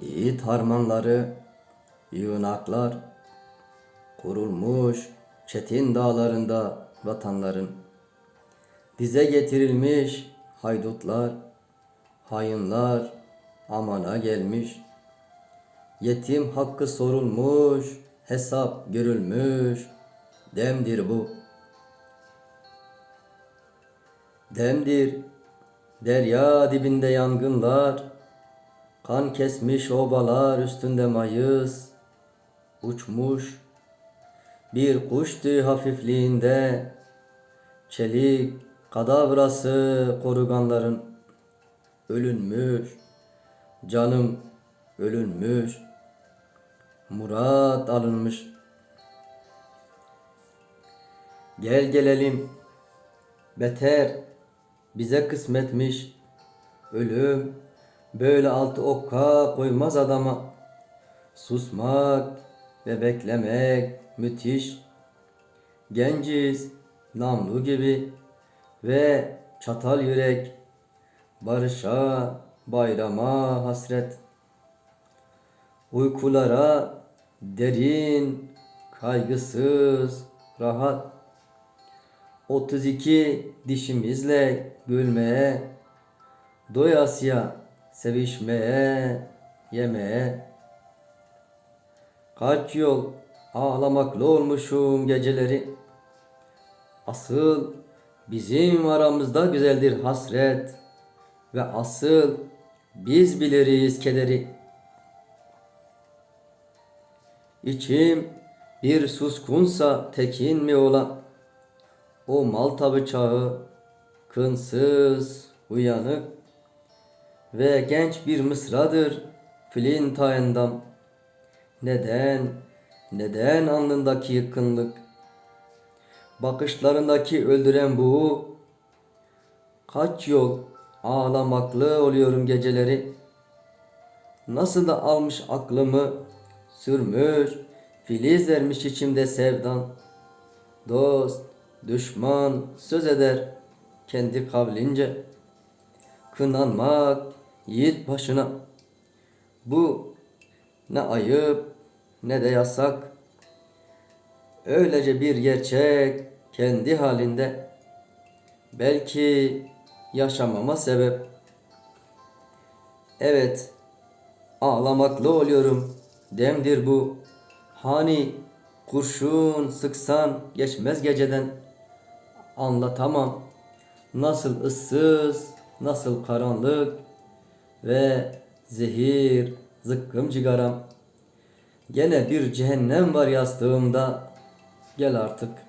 Yiğit harmanları, yığınaklar, kurulmuş çetin dağlarında vatanların. Dize getirilmiş haydutlar, hayınlar amana gelmiş. Yetim hakkı sorulmuş, hesap görülmüş, demdir bu. Demdir, derya dibinde yangınlar, kan kesmiş obalar üstünde mayıs, uçmuş bir kuştu hafifliğinde, çelik kadavrası koruganların ölünmüş, canım ölünmüş, murat alınmış. Gel gelelim, beter bize kısmetmiş, ölüm böyle altı okka koymaz adama. Susmak ve beklemek müthiş. Genciz, namlu gibi ve çatal yürek, barışa, bayrama hasret. Uykulara derin, kaygısız, rahat. 32 dişimizle gülmeye, doyasıya sevişmeye, yemeye. Kaç yol ağlamakla olmuşum geceleri. Asıl bizim aramızda güzeldir hasret ve asıl biz biliriz kederi. İçim bir suskunsa tekin mi olan o malta bıçağı kınsız uyanık ve genç bir mısradır Flint ayından. Neden, neden alnındaki yıkınlık, bakışlarındaki öldüren bu, kaç yol ağlamaklı oluyorum geceleri, nasıl da almış aklımı, sürmüş, filiz vermiş içimde sevdan, dost, düşman söz eder kendi kavlince, kınanmak yiğit başına, bu ne ayıp ne de yasak. Öylece bir gerçek kendi halinde. Belki yaşamama sebep. Evet, ağlamaklı oluyorum. Demdir bu. Hani kurşun sıksan geçmez geceden. Anlatamam. Nasıl ıssız, nasıl karanlık ve zehir, zıkkım cigaram. Gene bir cehennem var yastığımda. Gel artık.